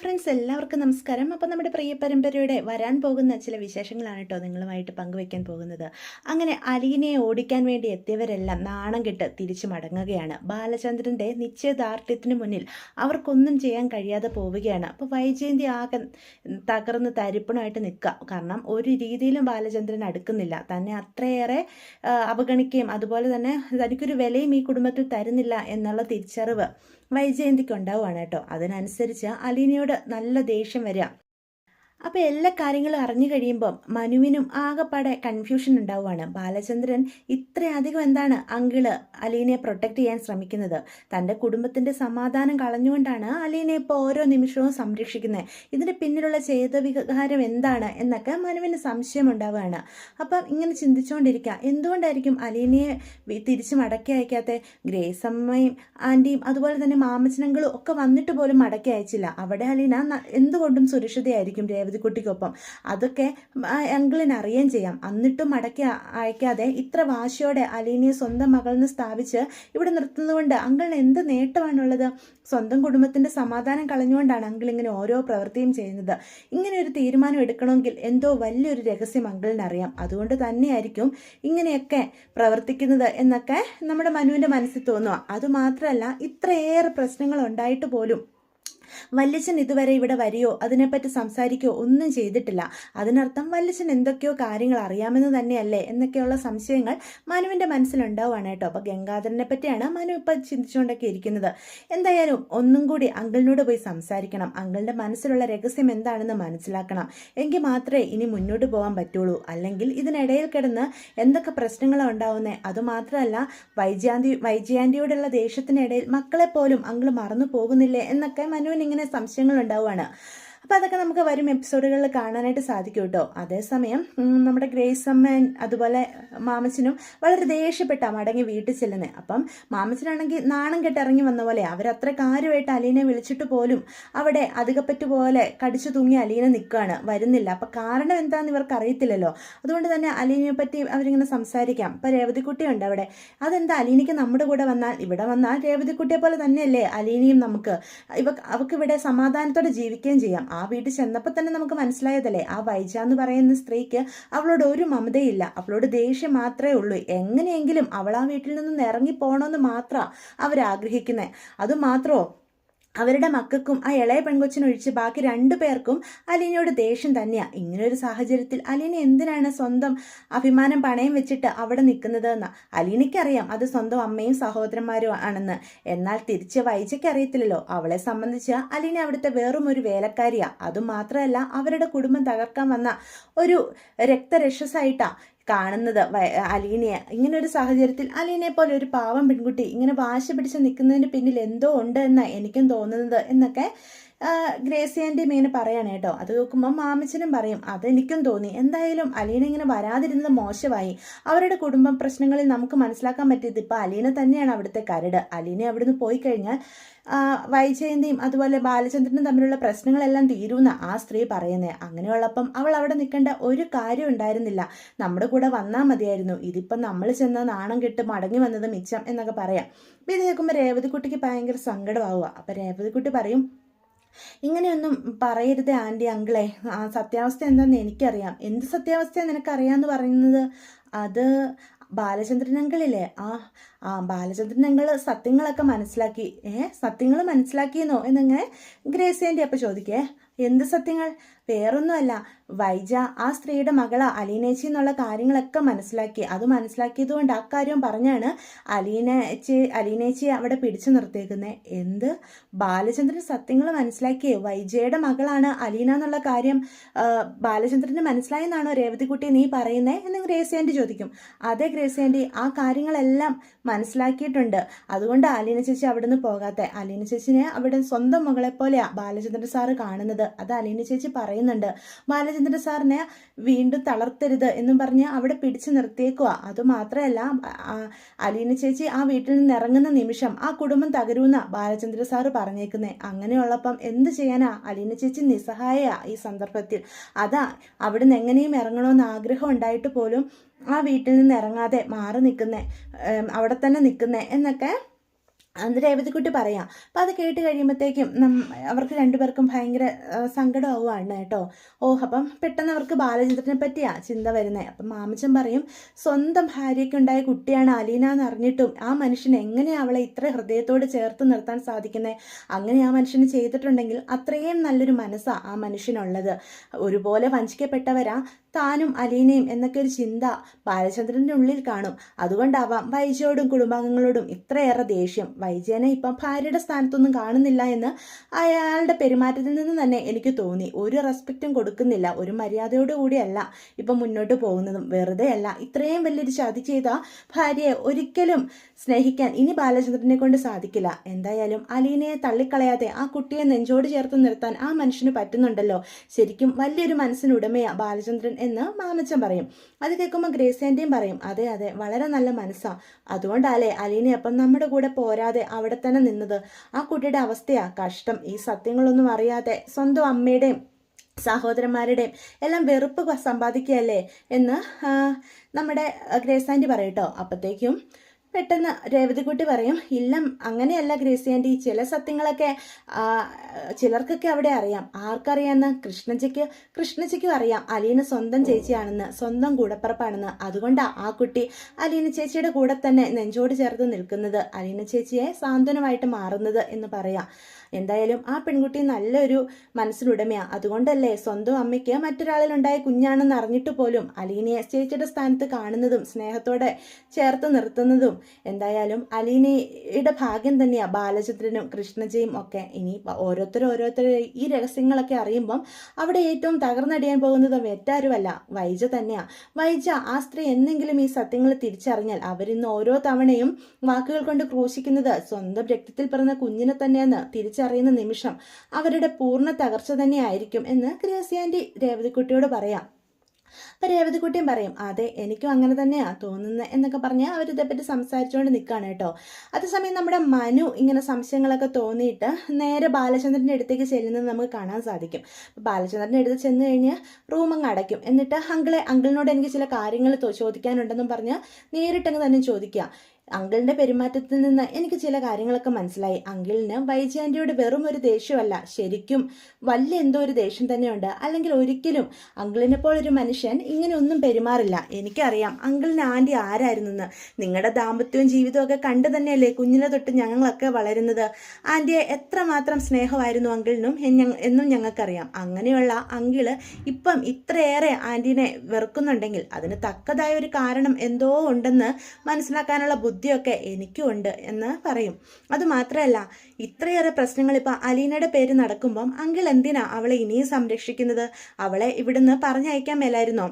Friends എല്ലാവർക്കും നമസ്കാരം. അപ്പോൾ നമ്മുടെ പ്രിയ പരമ്പരയുടെ വരാൻ പോകുന്ന ചില വിശേഷങ്ങളാണ് കേട്ടോ നിങ്ങളുമായിട്ട് പങ്കുവയ്ക്കാൻ പോകുന്നത്. അങ്ങനെ അലീനയെ ഓടിക്കാൻ വേണ്ടി എത്തിയവരെല്ലാം നാണം കെട്ട് തിരിച്ചു മടങ്ങുകയാണ്. ബാലചന്ദ്രന്റെ നിശ്ചയദാർഢ്യത്തിന് മുന്നിൽ അവർക്കൊന്നും ചെയ്യാൻ കഴിയാതെ പോവുകയാണ്. അപ്പോൾ വൈജയന്തി ആകെ തകർന്ന് തരിപ്പണമായിട്ട് നിൽക്കുക. കാരണം ഒരു രീതിയിലും ബാലചന്ദ്രൻ അടുക്കുന്നില്ല. തന്നെ അത്രയേറെ അവഗണിക്കുകയും അതുപോലെ തന്നെ തനിക്കൊരു വിലയും ഈ കുടുംബത്തിൽ തരുന്നില്ല എന്നുള്ള തിരിച്ചറിവ് വൈജയന്തിക്ക് ഉണ്ടാവുകയാണ് കേട്ടോ. അതിനനുസരിച്ച് അലീനയോട് നല്ല ദേഷ്യം വരിക അപ്പോൾ എല്ലാ കാര്യങ്ങളും അറിഞ്ഞു കഴിയുമ്പം മനുവിനും ആകെപ്പാടെ കൺഫ്യൂഷൻ ഉണ്ടാവുകയാണ് ബാലചന്ദ്രൻ ഇത്രയധികം എന്താണ് അങ്കിൾ അലീനയെ പ്രൊട്ടക്റ്റ് ചെയ്യാൻ ശ്രമിക്കുന്നത്? തന്റെ കുടുംബത്തിന്റെ സമാധാനം കളഞ്ഞുകൊണ്ടാണ് അലീനയെ ഇപ്പോൾ ഓരോ നിമിഷവും സംരക്ഷിക്കുന്നത്. ഇതിന് പിന്നിലുള്ള ചേതവികാരം എന്താണ് എന്നൊക്കെ മനുവിന് സംശയം ഉണ്ടാവുകയാണ്. അപ്പം ഇങ്ങനെ ചിന്തിച്ചുകൊണ്ടിരിക്കുക. എന്തുകൊണ്ടായിരിക്കും അലീനയെ തിരിച്ച് മടക്കി അയക്കാത്ത? ഗ്രേസമ്മയും ആന്റിയും അതുപോലെ തന്നെ മാമച്ചനങ്ങളും ഒക്കെ വന്നിട്ട് പോലും മടക്കി അയച്ചില്ല. അവിടെ അലീന എന്തുകൊണ്ടും സുരക്ഷിതയായിരിക്കും രേവതിക്കുട്ടിക്കൊപ്പം അതൊക്കെ അങ്കിളിന് അറിയുകയും ചെയ്യാം. എന്നിട്ടും മടക്കി അയക്കാതെ ഇത്ര വാശിയോടെ അലീനയെ സ്വന്തം മകളെന്ന് സ്ഥാപിച്ച് ഇവിടെ നിർത്തുന്നതുകൊണ്ട് അങ്കിളിന് എന്ത് നേട്ടമാണുള്ളത്? സ്വന്തം കുടുംബത്തിന്റെ സമാധാനം കളഞ്ഞുകൊണ്ടാണ് അങ്കിൾ ഇങ്ങനെ ഓരോ പ്രവൃത്തിയും ചെയ്യുന്നത്. ഇങ്ങനെ ഒരു തീരുമാനം എടുക്കണമെങ്കിൽ എന്തോ വലിയൊരു രഹസ്യം അങ്കിളിന് അറിയാം. അതുകൊണ്ട് തന്നെയായിരിക്കും ഇങ്ങനെയൊക്കെ പ്രവർത്തിക്കുന്നത് എന്നൊക്കെ നമ്മുടെ മനുവിന്റെ മനസ്സിൽ തോന്നുക. അതുമാത്രമല്ല ഇത്രയേറെ പ്രശ്നങ്ങൾ ഉണ്ടായിട്ട് പോലും വല്യച്ഛൻ ഇതുവരെ ഇവിടെ വരികയോ അതിനെപ്പറ്റി സംസാരിക്കുകയോ ഒന്നും ചെയ്തിട്ടില്ല. അതിനർത്ഥം വല്യച്ഛൻ എന്തൊക്കെയോ കാര്യങ്ങൾ അറിയാമെന്ന് തന്നെയല്ലേ എന്നൊക്കെയുള്ള സംശയങ്ങൾ മനുവിന്റെ മനസ്സിലുണ്ടാവുകയാണ് കേട്ടോ. അപ്പോൾ ഗംഗാധരനെ പറ്റിയാണ് മനു ഇപ്പം ചിന്തിച്ചുകൊണ്ടൊക്കെ ഇരിക്കുന്നത്. എന്തായാലും ഒന്നും കൂടി അങ്കിളിനോട് പോയി സംസാരിക്കണം. അങ്കിളിന്റെ മനസ്സിലുള്ള രഹസ്യം എന്താണെന്ന് മനസ്സിലാക്കണം. എങ്കിൽ മാത്രമേ ഇനി മുന്നോട്ട് പോകാൻ പറ്റുള്ളൂ. അല്ലെങ്കിൽ ഇതിനിടയിൽ കിടന്ന് എന്തൊക്കെ പ്രശ്നങ്ങളാണ് ഉണ്ടാവുന്നത് അതുമാത്രമല്ല വൈജയാന്തി വൈജയാന്തിയോടുള്ള ദേഷ്യത്തിനിടയിൽ മക്കളെ പോലും അങ്കിൾ മറന്നു പോകുന്നില്ലേ എന്നൊക്കെ ഇങ്ങനെ സംശയങ്ങൾ ഉണ്ടാവുകയാണ് അപ്പോൾ അതൊക്കെ നമുക്ക് വരും എപ്പിസോഡുകളിൽ കാണാനായിട്ട് സാധിക്കും കേട്ടോ. അതേസമയം നമ്മുടെ ഗ്രേസ് അമ്മ അതുപോലെ മാമച്ചനും വളരെ ദേഷ്യപ്പെട്ട മടങ്ങി വീട്ടിൽ ചെല്ലുന്നത് അപ്പം മാമച്ചനാണെങ്കിൽ നാണം കെട്ട് ഇറങ്ങി വന്ന പോലെ അവരത്ര കാര്യമായിട്ട് അലീനെ വിളിച്ചിട്ട് പോലും അവിടെ അധികപ്പറ്റ് പോലെ കടിച്ചു തൂങ്ങി അലീന നിൽക്കുകയാണ് വരുന്നില്ല. അപ്പം കാരണം എന്താണെന്ന് ഇവർക്ക് അറിയത്തില്ലല്ലോ. അതുകൊണ്ട് തന്നെ അലീനയെ പറ്റി അവരിങ്ങനെ സംസാരിക്കാം. ഇപ്പം രേവതിക്കുട്ടിയുണ്ട് അവിടെ. അതെന്താ? അലീനയ്ക്ക് നമ്മുടെ കൂടെ വന്നാൽ ഇവിടെ വന്നാൽ രേവതിക്കുട്ടിയെ പോലെ തന്നെയല്ലേ അലീനയും നമുക്ക്? ഇവ അവർക്ക് ഇവിടെ സമാധാനത്തോടെ ജീവിക്കുകയും ചെയ്യാം. ആ വീട്ടിൽ ചെന്നപ്പോൾ തന്നെ നമുക്ക് മനസ്സിലായതല്ലേ? ആ വൈജ എന്ന് പറയുന്ന സ്ത്രീക്ക് അവളോട് ഒരു മമതയില്ല. അവളോട് ദേഷ്യം മാത്രമേ ഉള്ളൂ. എങ്ങനെയെങ്കിലും അവൾ ആ വീട്ടിൽ നിന്നും ഇറങ്ങി പോകണമെന്ന് മാത്രമാണ് അവരാഗ്രഹിക്കുന്നത് അതുമാത്രമോ അവരുടെ മക്കൾക്കും ആ ഇളയ പെൺകൊച്ചിനൊഴിച്ച് ബാക്കി രണ്ടു പേർക്കും അലീനയോട് ദേഷ്യം തന്നെയാണ് ഇങ്ങനൊരു സാഹചര്യത്തിൽ അലീന എന്തിനാണ് സ്വന്തം അഭിമാനം പണയം വെച്ചിട്ട് അവിടെ നിൽക്കുന്നത് എന്ന്. അലീനയ്ക്കറിയാം അത് സ്വന്തം അമ്മയും സഹോദരന്മാരും ആണെന്ന്. എന്നാൽ തിരിച്ച് വൈജയ്ക്ക് അറിയത്തില്ലല്ലോ. അവളെ സംബന്ധിച്ച് അലീന അവിടുത്തെ വെറും ഒരു വേലക്കാരിയാ. അതുമാത്രമല്ല അവരുടെ കുടുംബം തകർക്കാൻ വന്ന ഒരു രക്തരക്ഷസായിട്ടാ കാണുന്നത് അലീനയെ. ഇങ്ങനെ ഒരു സാഹചര്യത്തിൽ അലീനയെ പോലെ ഒരു പാവം പെൺകുട്ടി ഇങ്ങനെ വാശി പിടിച്ച് നിൽക്കുന്നതിന് പിന്നിൽ എന്തോ ഉണ്ട് എന്നാണ് എനിക്കും തോന്നുന്നത് എന്നൊക്കെ ഗ്രേസി ആന്റി ഇങ്ങനെ പറയാണ് കേട്ടോ. അത് നോക്കുമ്പോൾ മാമച്ചനും പറയും അതെനിക്കും തോന്നി. എന്തായാലും അലീന ഇങ്ങനെ വരാതിരുന്നത് മോശമായി. അവരുടെ കുടുംബ പ്രശ്നങ്ങളിൽ നമുക്ക് മനസ്സിലാക്കാൻ പറ്റിയത് ഇപ്പോൾ അലീന തന്നെയാണ് അവിടുത്തെ കരട്. അലീന അവിടുന്ന് പോയി കഴിഞ്ഞാൽ വൈജയന്തിയും അതുപോലെ ബാലചന്ദ്രനും തമ്മിലുള്ള പ്രശ്നങ്ങളെല്ലാം തീരുമെന്ന് ആ സ്ത്രീ പറയുന്നത് അങ്ങനെയുള്ളപ്പം അവൾ അവിടെ നിൽക്കേണ്ട ഒരു കാര്യം ഉണ്ടായിരുന്നില്ല. നമ്മുടെ കൂടെ വന്നാൽ മതിയായിരുന്നു. ഇതിപ്പം നമ്മൾ ചെന്ന നാണം കെട്ട് മടങ്ങി വന്നത് മിച്ചം എന്നൊക്കെ പറയാം. ഇത് കേൾക്കുമ്പോൾ രേവതിക്കുട്ടിക്ക് ഭയങ്കര സങ്കടമാവുക. അപ്പം രേവതിക്കുട്ടി പറയും ഇങ്ങനെയൊന്നും പറയരുത് ആന്റി അങ്കിളെ. ആ സത്യാവസ്ഥ എന്താണെന്ന് എനിക്കറിയാം. എന്ത് സത്യാവസ്ഥയാണ് നിനക്കറിയാമെന്ന് പറയുന്നത്? അത് ബാലചന്ദ്രൻ അങ്കിളില്ലേ ആ ആ ബാലചന്ദ്രൻ അങ്കിൾ സത്യങ്ങളൊക്കെ മനസ്സിലാക്കി. ഏ സത്യങ്ങൾ മനസ്സിലാക്കിയെന്നോ? എന്നിങ്ങനെ ഗ്രേസ് ആന്റി അപ്പം ചോദിക്കേ. എന്ത് സത്യങ്ങൾ? വേറൊന്നുമല്ല. വൈജ ആ സ്ത്രീയുടെ മകളാ. അലീനേച്ചി എന്നുള്ള കാര്യങ്ങളൊക്കെ മനസ്സിലാക്കി. അത് മനസ്സിലാക്കിയത് കൊണ്ട് ആ കാര്യം പറഞ്ഞാണ് അലീനേച്ചി അലീനേച്ചിയെ അവിടെ പിടിച്ചു നിർത്തിയേക്കുന്നത് എന്ത്? ബാലചന്ദ്രൻ സത്യങ്ങൾ മനസ്സിലാക്കിയേ. വൈജയുടെ മകളാണ് അലീന എന്നുള്ള കാര്യം ബാലചന്ദ്രന് മനസ്സിലായെന്നാണോ രേവതിക്കുട്ടി നീ പറയുന്നേ? എന്ന് ഗ്രേസ് ചോദിക്കും. അതെ ഗ്രേസ് ആ കാര്യങ്ങളെല്ലാം മനസ്സിലാക്കിയിട്ടുണ്ട്. അതുകൊണ്ട് അലീന ചേച്ചി അവിടുന്ന് പോകാത്തെ. അലീന ചേച്ചിനെ അവിടെ സ്വന്തം മകളെ പോലെയാ ബാലചന്ദ്രൻ സാറ് കാണുന്നത്. അത് അലീന ചേച്ചി പറയുന്നുണ്ട്. ബാലചന്ദ്രൻ സാറിനെ വീണ്ടും തളർത്തരുത് എന്നും പറഞ്ഞ് അവിടെ പിടിച്ചു നിർത്തിയേക്കുക അതുമാത്രമല്ല അലീന ചേച്ചി ആ വീട്ടിൽ നിന്ന് ഇറങ്ങുന്ന നിമിഷം ആ കുടുംബം തകരുന്ന ബാലചന്ദ്ര സാറ് പറഞ്ഞേക്കുന്നേ. അങ്ങനെയുള്ളപ്പം എന്ത് ചെയ്യാനാ? അലീന ചേച്ചി നിസ്സഹായ ഈ സന്ദർഭത്തിൽ. അതാ അവിടുന്ന് എങ്ങനെയും ഇറങ്ങണമെന്ന് ആഗ്രഹം ഉണ്ടായിട്ട് പോലും ആ വീട്ടിൽ നിന്ന് ഇറങ്ങാതെ മാറി നിൽക്കുന്നേ അവിടെ തന്നെ നിൽക്കുന്നേ എന്നൊക്കെ അന്ന് രേവതിക്കുട്ടി പറയാം. അപ്പം അത് കേട്ട് കഴിയുമ്പോഴത്തേക്കും അവർക്ക് രണ്ടുപേർക്കും ഭയങ്കര സങ്കടമാവുകയാണ് കേട്ടോ. ഓ അപ്പം പെട്ടെന്ന് അവർക്ക് ബാലചന്ദ്രനെ പറ്റിയാണ് ചിന്ത വരുന്നത് അപ്പം മാമച്ചൻ പറയും സ്വന്തം ഭാര്യയ്ക്കുണ്ടായ കുട്ടിയാണ് അലീന എന്ന് അറിഞ്ഞിട്ടും ആ മനുഷ്യൻ എങ്ങനെയാണ് അവളെ ഇത്ര ഹൃദയത്തോട് ചേർത്ത് നിർത്താൻ സാധിക്കുന്നത് അങ്ങനെ ആ മനുഷ്യന് ചെയ്തിട്ടുണ്ടെങ്കിൽ അത്രയും നല്ലൊരു മനസ്സാണ് ആ മനുഷ്യനുള്ളത്. ഒരുപോലെ വഞ്ചിക്കപ്പെട്ടവരാ താനും അലീനയും എന്നൊക്കെ ഒരു ചിന്ത ബാലചന്ദ്രന്റെ ഉള്ളിൽ കാണും. അതുകൊണ്ടാവാം വൈജയോടും കുടുംബാംഗങ്ങളോടും ഇത്രയേറെ ദേഷ്യം. വൈജയനെ ഇപ്പം ഭാര്യയുടെ സ്ഥാനത്തൊന്നും കാണുന്നില്ല എന്ന് അയാളുടെ പെരുമാറ്റത്തിൽ നിന്ന് തന്നെ എനിക്ക് തോന്നി. ഒരു റെസ്പെക്റ്റും കൊടുക്കുന്നില്ല. ഒരു മര്യാദയോടു കൂടിയല്ല ഇപ്പം മുന്നോട്ട് പോകുന്നതും. വെറുതെയല്ല ഇത്രയും വലിയൊരു ചതി ചെയ്ത ഭാര്യയെ ഒരിക്കലും സ്നേഹിക്കാൻ ഇനി ബാലചന്ദ്രനെ കൊണ്ട് സാധിക്കില്ല. എന്തായാലും അലീനയെ തള്ളിക്കളയാതെ ആ കുട്ടിയെ നെഞ്ചോട് ചേർത്ത് നിർത്താൻ ആ മനുഷ്യന് പറ്റുന്നുണ്ടല്ലോ. ശരിക്കും വലിയൊരു മനസ്സിനുടമയാ ബാലചന്ദ്രൻ എന്ന് മാമച്ചൻ പറയും. അത് കേൾക്കുമ്പോൾ ഗ്രേസേന്റെയും പറയും അതെ അതെ വളരെ നല്ല മനസ്സാണ് അതുകൊണ്ടല്ലേ അലീനെ അപ്പം നമ്മുടെ കൂടെ പോരാതെ അവിടെ തന്നെ നിന്നത്? ആ കുട്ടിയുടെ അവസ്ഥയാ കഷ്ടം. ഈ സത്യങ്ങളൊന്നും അറിയാതെ സ്വന്തം അമ്മയുടെയും സഹോദരന്മാരുടെയും എല്ലാം വെറുപ്പ് സമ്പാദിക്കുകയല്ലേ? എന്ന് നമ്മുടെ ഗ്രേസ് ആന്റി പറയട്ടോ അപ്പോഴത്തേക്കും പെട്ടെന്ന് രേവതിക്കുട്ടി പറയും ഇല്ല അങ്ങനെയല്ല ഗ്രേസി ആന്റി ചില സത്യങ്ങളൊക്കെ ചിലർക്കൊക്കെ അവിടെ അറിയാം. ആർക്കറിയാമെന്ന് കൃഷ്ണജിക്ക് കൃഷ്ണജിക്കും അറിയാം. അലീന സ്വന്തം ചേച്ചിയാണെന്ന് സ്വന്തം കൂടപ്പറപ്പാണെന്ന്. അതുകൊണ്ടാണ് ആ കുട്ടി അലീന ചേച്ചിയുടെ കൂടെ തന്നെ നെഞ്ചോട് ചേർത്ത് നിൽക്കുന്നത്. അലീന ചേച്ചിയെ സാന്ത്വനമായിട്ട് മാറുന്നത് എന്ന് പറയാം. എന്തായാലും ആ പെൺകുട്ടി നല്ലൊരു മനസ്സിലുടമയാണ് അതുകൊണ്ടല്ലേ സ്വന്തം അമ്മയ്ക്ക് മറ്റൊരാളിലുണ്ടായ കുഞ്ഞാണെന്ന് അറിഞ്ഞിട്ട് പോലും അലീനയെ ചേച്ചിയുടെ സ്ഥാനത്ത് കാണുന്നതും സ്നേഹത്തോടെ ചേർത്ത് നിർത്തുന്നതും എന്തായാലും അലീനയുടെ ഭാഗ്യം തന്നെയാണ് ബാലചന്ദ്രനും കൃഷ്ണജയും ഒക്കെ ഇനി ഓരോരുത്തരും ഓരോരുത്തർ ഈ രഹസ്യങ്ങളൊക്കെ അറിയുമ്പം അവിടെ ഏറ്റവും തകർന്നടിയാൻ പോകുന്നത് വെറ്റാരുമല്ല വൈജ തന്നെയാണ് വൈജ ആ സ്ത്രീ എന്നെങ്കിലും ഈ സത്യങ്ങൾ തിരിച്ചറിഞ്ഞാൽ അവരിന്ന് ഓരോ തവണയും വാക്കുകൾ കൊണ്ട് ക്രൂശിക്കുന്നത് സ്വന്തം രക്തത്തിൽ പിറന്ന കുഞ്ഞിനെ തന്നെയെന്ന് തിരിച്ചറിയുന്ന നിമിഷം അവരുടെ പൂർണ തകർച്ച തന്നെയായിരിക്കും എന്ന് ഗ്രേസിയാന്റി രേവതിക്കുട്ടിയോട് പറയാം. അപ്പം രേവതിക്കുട്ടിയും പറയും അതെ എനിക്കും അങ്ങനെ തന്നെയാണ് തോന്നുന്നത് എന്നൊക്കെ പറഞ്ഞ് അവരിതേപ്പറ്റി സംസാരിച്ചുകൊണ്ട് നിൽക്കുകയാണ് കേട്ടോ. അതേസമയം നമ്മുടെ മനു ഇങ്ങനെ സംശയങ്ങളൊക്കെ തോന്നിയിട്ട് നേരെ ബാലചന്ദ്രന്റെ അടുത്തേക്ക് ചെല്ലുന്നത് നമുക്ക് കാണാൻ സാധിക്കും. ബാലചന്ദ്രന്റെ അടുത്ത് ചെന്ന് കഴിഞ്ഞ് റൂം അങ്ങ് അടയ്ക്കും. എന്നിട്ട് അങ്കിളെ അങ്കിളിനോട് എനിക്ക് ചില കാര്യങ്ങൾ ചോദിക്കാനുണ്ടെന്നും പറഞ്ഞ് നേരിട്ടങ്ങ് തന്നെ ചോദിക്കുക. അങ്കിളിന്റെ പെരുമാറ്റത്തിൽ നിന്ന് എനിക്ക് ചില കാര്യങ്ങളൊക്കെ മനസ്സിലായി. അങ്കിളിന് വൈജാന്റിയോട് വെറും ഒരു ദേഷ്യമല്ല. ശരിക്കും വലിയ എന്തോ ഒരു ദേഷ്യം തന്നെയുണ്ട്. അല്ലെങ്കിൽ ഒരിക്കലും അങ്കിളിനെ പോലൊരു മനുഷ്യൻ ഇങ്ങനെ ഒന്നും പെരുമാറില്ല. എനിക്കറിയാം അങ്കിളിന് ആന്റി ആരായിരുന്നെന്ന്. നിങ്ങളുടെ ദാമ്പത്യവും ജീവിതവും ഒക്കെ കണ്ടു തന്നെയല്ലേ കുഞ്ഞിനെ തൊട്ട് ഞങ്ങളൊക്കെ വളരുന്നത്? ആന്റിയെ എത്രമാത്രം സ്നേഹമായിരുന്നു അങ്കിളിനും എന്നും ഞങ്ങൾക്കറിയാം. അങ്ങനെയുള്ള അങ്കിൾ ഇപ്പം ഇത്രയേറെ ആന്റീനെ വെറുക്കുന്നുണ്ടെങ്കിൽ അതിന് തക്കതായ ഒരു കാരണം എന്തോ ഉണ്ടെന്ന് മനസ്സിലാക്കാനുള്ള ബുദ്ധിയൊക്കെ എനിക്കും ഉണ്ട് എന്ന് പറയും. അതുമാത്രമല്ല ഇത്രയേറെ പ്രശ്നങ്ങൾ ഇപ്പോൾ അലീനയുടെ പേര് നടക്കുമ്പം അങ്കിൾ എന്തിനാ അവളെ ഇനിയും സംരക്ഷിക്കുന്നത്? അവളെ ഇവിടുന്ന് പറഞ്ഞയക്കാൻ മേലായിരുന്നോ?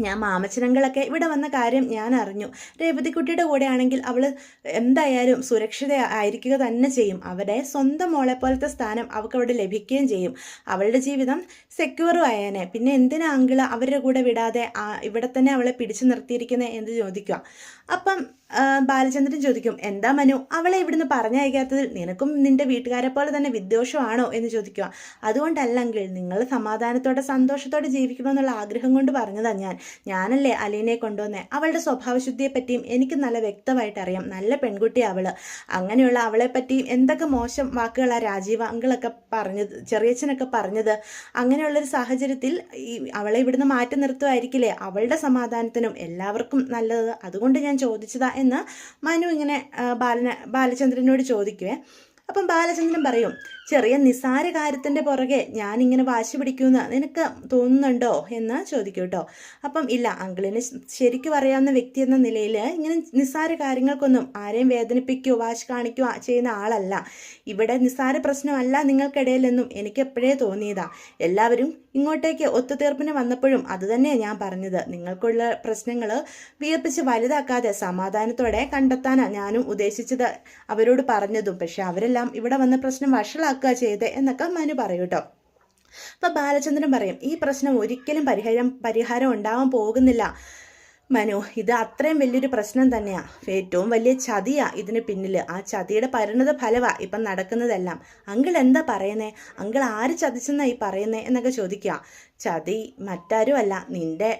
ഞാൻ മാമച്ചനങ്ങളൊക്കെ ഇവിടെ വന്ന കാര്യം ഞാൻ അറിഞ്ഞു. രേവതിക്കുട്ടിയുടെ കൂടെ ആണെങ്കിൽ അവൾ എന്തായാലും സുരക്ഷിത ആയിരിക്കുക തന്നെ ചെയ്യും. അവരെ സ്വന്തം മോളെ പോലത്തെ സ്ഥാനം അവൾക്ക് അവിടെ ലഭിക്കുകയും ചെയ്യും. അവളുടെ ജീവിതം സെക്യൂറും ആയേനെ. പിന്നെ എന്തിനാ അങ്കിൾ അവരുടെ കൂടെ വിടാതെ ഇവിടെ തന്നെ അവളെ പിടിച്ചു നിർത്തിയിരിക്കുന്നത് എന്ന് ചോദിക്കുക. അപ്പം ബാലചന്ദ്രൻ ചോദിക്കും എന്താ മനു? അവളെ ഇവിടുന്ന് പറഞ്ഞയക്കാത്തതിൽ നിനക്കും നിന്റെ വീട്ടുകാരെ പോലെ തന്നെ വിദ്വേഷമാണോ? എന്ന് ചോദിക്കുക. അതുകൊണ്ടല്ലെങ്കിൽ നിങ്ങൾ സമാധാനത്തോടെ സന്തോഷത്തോടെ ജീവിക്കണമെന്നുള്ള ആഗ്രഹം കൊണ്ട് പറഞ്ഞതാണ് ഞാൻ. ഞാനല്ലേ അലീനയെ കൊണ്ടുവന്നേ? അവളുടെ സ്വഭാവശുദ്ധിയെ പറ്റിയും എനിക്ക് നല്ല വ്യക്തമായിട്ട് അറിയാം നല്ല പെൺകുട്ടി അവൾ. അങ്ങനെയുള്ള അവളെ പറ്റി എന്തൊക്കെ മോശം വാക്കുകളാ രാജീവ് അങ്കിളൊക്കെ പറഞ്ഞത് ചെറിയച്ഛനൊക്കെ പറഞ്ഞത്? അങ്ങനെയുള്ളൊരു സാഹചര്യത്തിൽ ഈ അവളെ ഇവിടുന്ന് മാറ്റി നിർത്തുമായിരിക്കില്ലേ? അവളുടെ സമാധാനത്തിനും എല്ലാവർക്കും നല്ലത്. അതുകൊണ്ട് ഞാൻ ചോദിച്ചതാ എന്ന് മനു ഇങ്ങനെ ബാലന ബാലചന്ദ്രനോട് ചോദിക്കുവേ. അപ്പം ബാലചന്ദ്രൻ പറയും ചെറിയ നിസാര കാര്യത്തിന്റെ പുറകെ ഞാനിങ്ങനെ വാശി പിടിക്കുമെന്ന് നിനക്ക് തോന്നുന്നുണ്ടോ? എന്ന് ചോദിക്കും കേട്ടോ അപ്പം ഇല്ല അങ്കിളിന് ശരിക്കും അറിയാവുന്ന വ്യക്തി എന്ന നിലയിൽ ഇങ്ങനെ നിസാര കാര്യങ്ങൾക്കൊന്നും ആരെയും വേദനിപ്പിക്കുകയോ വാശി കാണിക്കുകയോ ചെയ്യുന്ന ആളല്ല. ഇവിടെ നിസാര പ്രശ്നമല്ല നിങ്ങൾക്കിടയിലെന്നും എനിക്ക് എപ്പോഴേ തോന്നിയതാ. എല്ലാവരും ഇങ്ങോട്ടേക്ക് ഒത്തുതീർപ്പിന് വന്നപ്പോഴും അതുതന്നെയാണ് ഞാൻ പറഞ്ഞത്. നിങ്ങൾക്കുള്ള പ്രശ്നങ്ങൾ വിയർപ്പിച്ച് വലുതാക്കാതെ സമാധാനത്തോടെ കണ്ടെത്താനാണ് ഞാനും ഉദ്ദേശിച്ചത് അവരോട് പറഞ്ഞതും. പക്ഷെ അവരെല്ലാം ഇവിടെ വന്ന് പ്രശ്നം വഷളാക്കുക ചെയ്തേ എന്നൊക്കെ മനു പറയും കേട്ടോ അപ്പൊ ബാലചന്ദ്രൻ പറയും ഈ പ്രശ്നം ഒരിക്കലും പരിഹാരം പരിഹാരം ഉണ്ടാവാൻ പോകുന്നില്ല. മനു ഇത് അത്രയും വലിയൊരു പ്രശ്നം തന്നെയാണ് ഏറ്റവും വലിയ ചതിയാ ഇതിന് പിന്നിൽ ആ ചതിയുടെ പരിണത ഫലമാണ് ഇപ്പം നടക്കുന്നതെല്ലാം. അങ്കിൾ എന്താ പറയുന്നേ? അങ്കിൾ ആര് ചതിച്ചെന്നാ ഈ പറയുന്നേ എന്നൊക്കെ ചോദിക്കുക ചതി മറ്റാരും അല്ല നിന്റെ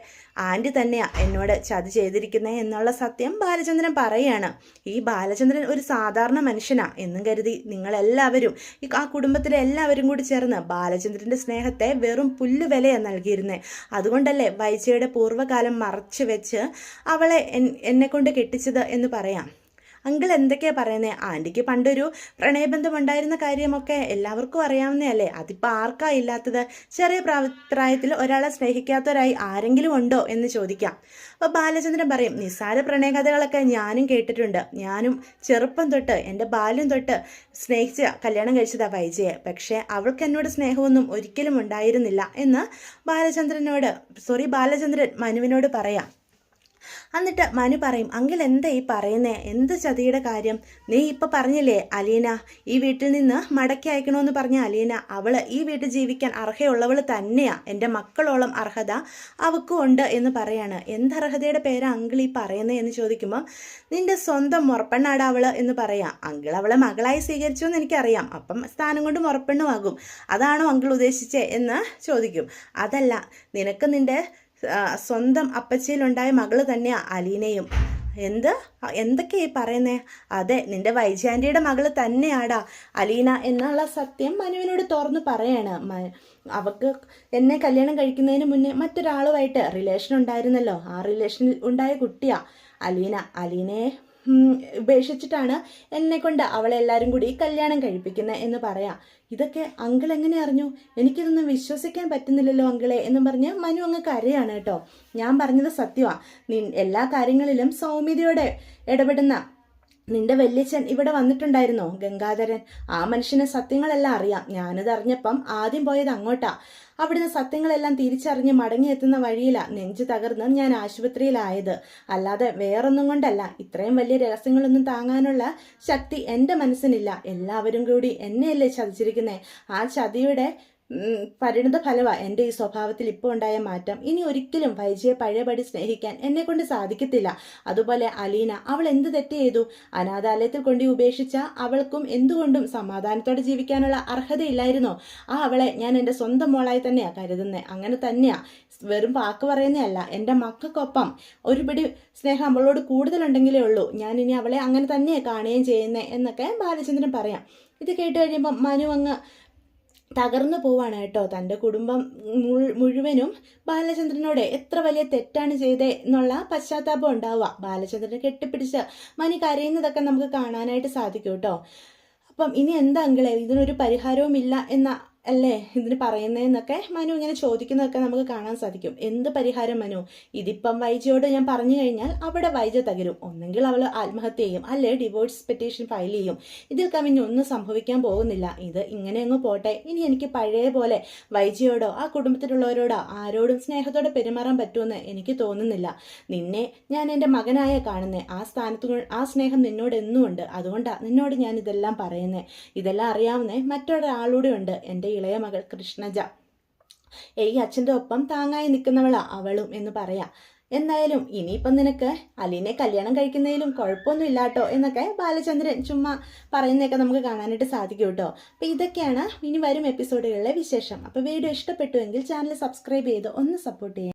ആന്റി തന്നെയാണ് എന്നോട് ചതി ചെയ്തിരിക്കുന്നത് എന്നുള്ള സത്യം ബാലചന്ദ്രൻ പറയുകയാണ് ഈ ബാലചന്ദ്രൻ ഒരു സാധാരണ മനുഷ്യനാണ് എന്നും കരുതി നിങ്ങളെല്ലാവരും ഈ ആ കുടുംബത്തിലെ എല്ലാവരും കൂടി ചേർന്ന് ബാലചന്ദ്രന്റെ സ്നേഹത്തെ വെറും പുല്ലുവിലയാണ് നൽകിയിരുന്നത് അതുകൊണ്ടല്ലേ വൈച്ചയുടെ പൂർവകാലം മറച്ചു വെച്ച് അവളെ എന്നെ കൊണ്ട് കെട്ടിച്ചത് എന്ന് പറയാം. അങ്കിൾ എന്തൊക്കെയാ പറയുന്നത് ആന്റിക്ക് പണ്ടൊരു പ്രണയബന്ധം ഉണ്ടായിരുന്ന കാര്യമൊക്കെ എല്ലാവർക്കും അറിയാവുന്നതല്ലേ അതിപ്പോൾ ആർക്കാ ഇല്ലാത്തത്? ചെറിയ പ്രായത്തിൽ ഒരാളെ സ്നേഹിക്കാത്തവരായി ആരെങ്കിലും ഉണ്ടോ എന്ന് ചോദിക്കാം. അപ്പോൾ ബാലചന്ദ്രൻ പറയും നിസ്സാര പ്രണയകഥകളൊക്കെ ഞാനും കേട്ടിട്ടുണ്ട്. ഞാനും ചെറുപ്പം തൊട്ട് എന്റെ ബാല്യം തൊട്ട് സ്നേഹിച്ച് കല്യാണം കഴിച്ചതാ വൈജയെ. പക്ഷേ അവൾക്ക് എന്നോട് സ്നേഹമൊന്നും ഒരിക്കലും ഉണ്ടായിരുന്നില്ല എന്ന് ബാലചന്ദ്രനോട് സോറി ബാലചന്ദ്രൻ മനുവിനോട് പറയാം. എന്നിട്ട് മനു പറയും അങ്കിൾ എന്താ ഈ പറയുന്നേ? എന്ത് ചതിയുടെ കാര്യം? നീ ഇപ്പം പറഞ്ഞില്ലേ അലീന? ഈ വീട്ടിൽ നിന്ന് മടക്കി അയക്കണമെന്ന് പറഞ്ഞ അലീന അവൾ ഈ വീട്ടിൽ ജീവിക്കാൻ അർഹയുള്ളവൾ തന്നെയാണ് എന്റെ മക്കളോളം അർഹത അവക്കും ഉണ്ട് എന്ന് പറയാണ്. എന്ത് അർഹതയുടെ പേരാ അങ്കിൾ ഈ പറയുന്നത് എന്ന് ചോദിക്കുമ്പോൾ നിന്റെ സ്വന്തം മുറപ്പെണ്ണാട് അവൾ എന്ന് പറയാം. അങ്കിൾ അവളെ മകളായി സ്വീകരിച്ചു എന്ന് എനിക്കറിയാം. അപ്പം സ്ഥാനം കൊണ്ട് മുറപ്പെണ്ണുമാകും. അതാണോ അങ്കിൾ ഉദ്ദേശിച്ചേ എന്ന് ചോദിക്കും. അതല്ല നിനക്ക് നിന്റെ സ്വന്തം അപ്പച്ചയിലുണ്ടായ മകൾ തന്നെയാണ് അലീനയും. എന്ത്? എന്തൊക്കെയായി പറയുന്നേ? അതെ നിന്റെ വൈജാന്റിയുടെ മകൾ തന്നെയാടാ അലീന എന്നുള്ള സത്യം മനുവിനോട് തുറന്നു പറയാണ്. അവക്ക് എന്നെ കല്യാണം കഴിക്കുന്നതിന് മുന്നേ മറ്റൊരാളുമായിട്ട് റിലേഷൻ ഉണ്ടായിരുന്നല്ലോ. ആ റിലേഷനിൽ ഉണ്ടായ കുട്ടിയാ അലീന. അലീനയെ ഉപേക്ഷിച്ചിട്ടാണ് എന്നെ കൊണ്ട് അവളെ എല്ലാവരും കൂടി കല്യാണം കഴിപ്പിക്കുന്നത് എന്ന് പറയാം. ഇതൊക്കെ അങ്കിൾ എങ്ങനെ അറിഞ്ഞു? എനിക്കിതൊന്നും വിശ്വസിക്കാൻ പറ്റുന്നില്ലല്ലോ അങ്കിളെ എന്ന് പറഞ്ഞ് മനു അങ്ങ് കരയാണ് കേട്ടോ. ഞാൻ പറഞ്ഞത് സത്യമാണ് എല്ലാ കാര്യങ്ങളിലും സൗമ്യതയോടെ ഇടപെടുന്ന നിന്റെ വല്യച്ഛൻ ഇവിടെ വന്നിട്ടുണ്ടായിരുന്നോ? ഗംഗാധരൻ. ആ മനുഷ്യന് സത്യങ്ങളെല്ലാം അറിയാം. ഞാനത് അറിഞ്ഞപ്പം ആദ്യം പോയത് അങ്ങോട്ടാ. അവിടുന്ന് സത്യങ്ങളെല്ലാം തിരിച്ചറിഞ്ഞ് മടങ്ങിയെത്തുന്ന വഴിയിലാ നെഞ്ച് തകർന്ന് ഞാൻ ആശുപത്രിയിലായത്. അല്ലാതെ വേറൊന്നും കൊണ്ടല്ല. ഇത്രയും വലിയ രഹസ്യങ്ങളൊന്നും താങ്ങാനുള്ള ശക്തി എന്റെ മനസ്സിനില്ല. എല്ലാവരും കൂടി എന്നെയല്ലേ ചതിച്ചിരിക്കുന്നേ? ആ ചതിയുടെ പരിണിത ഫലമാണ് എന്റെ ഈ സ്വഭാവത്തിൽ ഇപ്പോൾ ഉണ്ടായ മാറ്റം. ഇനി ഒരിക്കലും വൈജയെ പഴയപടി സ്നേഹിക്കാൻ എന്നെ കൊണ്ട് സാധിക്കത്തില്ല. അതുപോലെ അലീന അവൾ എന്ത് തെറ്റ് ചെയ്തു? അനാഥാലയത്തിൽ കൊണ്ട് ഉപേക്ഷിച്ച അവൾക്കും എന്തുകൊണ്ടും സമാധാനത്തോടെ ജീവിക്കാനുള്ള അർഹതയില്ലായിരുന്നോ? ആ അവളെ ഞാൻ എന്റെ സ്വന്തം മോളായി തന്നെയാണ് കരുതുന്നത് അങ്ങനെ തന്നെയാണ് വെറും വാക്ക് പറയുന്നതല്ല എന്റെ മക്കൾക്കൊപ്പം ഒരുപടി സ്നേഹം അവളോട് കൂടുതലുണ്ടെങ്കിലേ ഉള്ളൂ. ഞാൻ ഇനി അവളെ അങ്ങനെ തന്നെയാണ് കാണുകയും ചെയ്യുന്നത് എന്നൊക്കെ ബാലചന്ദ്രൻ പറയാം. ഇത് കേട്ട് കഴിയുമ്പം മനു അങ്ങ് തകർന്നു പോവാണ് കേട്ടോ. തന്റെ കുടുംബം മുഴുവനും ബാലചന്ദ്രനോട് എത്ര വലിയ തെറ്റാണ് ചെയ്തേ എന്നുള്ള പശ്ചാത്താപം ഉണ്ടാവുക. ബാലചന്ദ്രനെ കെട്ടിപ്പിടിച്ച് മനി കരയുന്നതൊക്കെ നമുക്ക് കാണാനായിട്ട് സാധിക്കും കേട്ടോ. അപ്പം ഇനി എന്താ അങ്കിളെ? ഇതിനൊരു പരിഹാരവും ഇല്ല എന്ന അല്ലേ? ഇതിന് പറയുന്നതെന്നൊക്കെ മനു ഇങ്ങനെ ചോദിക്കുന്നതൊക്കെ നമുക്ക് കാണാൻ സാധിക്കും. എന്ത് പരിഹാരം മനു? ഇതിപ്പം വൈജയോട് ഞാൻ പറഞ്ഞു കഴിഞ്ഞാൽ അവിടെ വൈജ തകരും. ഒന്നെങ്കിൽ അവൾ ആത്മഹത്യ ചെയ്യും. അല്ലെ ഡിവോഴ്സ് പെറ്റീഷൻ ഫയൽ ചെയ്യും. ഇതിൽ കവിഞ്ഞ് ഒന്നും സംഭവിക്കാൻ പോകുന്നില്ല. ഇത് ഇങ്ങനെ അങ്ങ് പോട്ടെ. ഇനി എനിക്ക് പഴയ പോലെ വൈജയോടോ ആ കുടുംബത്തിലുള്ളവരോടോ ആരോടും സ്നേഹത്തോടെ പെരുമാറാൻ പറ്റുമെന്ന് എനിക്ക് തോന്നുന്നില്ല. നിന്നെ ഞാൻ എന്റെ മകനായ കാണുന്നത് ആ സ്ഥാനത്ത് ആ സ്നേഹം നിന്നോട് എന്നും ഉണ്ട്. അതുകൊണ്ടാണ് നിന്നോട് ഞാൻ ഇതെല്ലാം പറയുന്നത് ഇതെല്ലാം അറിയാവുന്ന മറ്റൊരാളൂടെ ഉണ്ട്. എന്റെ ഇളയ മകൾ കൃഷ്ണജ. ഏയ് അച്ഛന്റെ ഒപ്പം താങ്ങായി നിൽക്കുന്നവളാ അവളും എന്ന് പറയാം. എന്തായാലും ഇനിയിപ്പം നിനക്ക് അലീനെ കല്യാണം കഴിക്കുന്നതിലും കുഴപ്പമൊന്നും ഇല്ലാട്ടോ എന്നൊക്കെ ബാലചന്ദ്രൻ ചുമ്മാ പറയുന്നതൊക്കെ നമുക്ക് കാണാനായിട്ട് സാധിക്കും കേട്ടോ. അപ്പം ഇതൊക്കെയാണ് ഇനി വരും എപ്പിസോഡുകളിലെ വിശേഷം. അപ്പോൾ വീഡിയോ ഇഷ്ടപ്പെട്ടുവെങ്കിൽ ചാനൽ സബ്സ്ക്രൈബ് ചെയ്ത് ഒന്ന് സപ്പോർട്ട് ചെയ്യാം.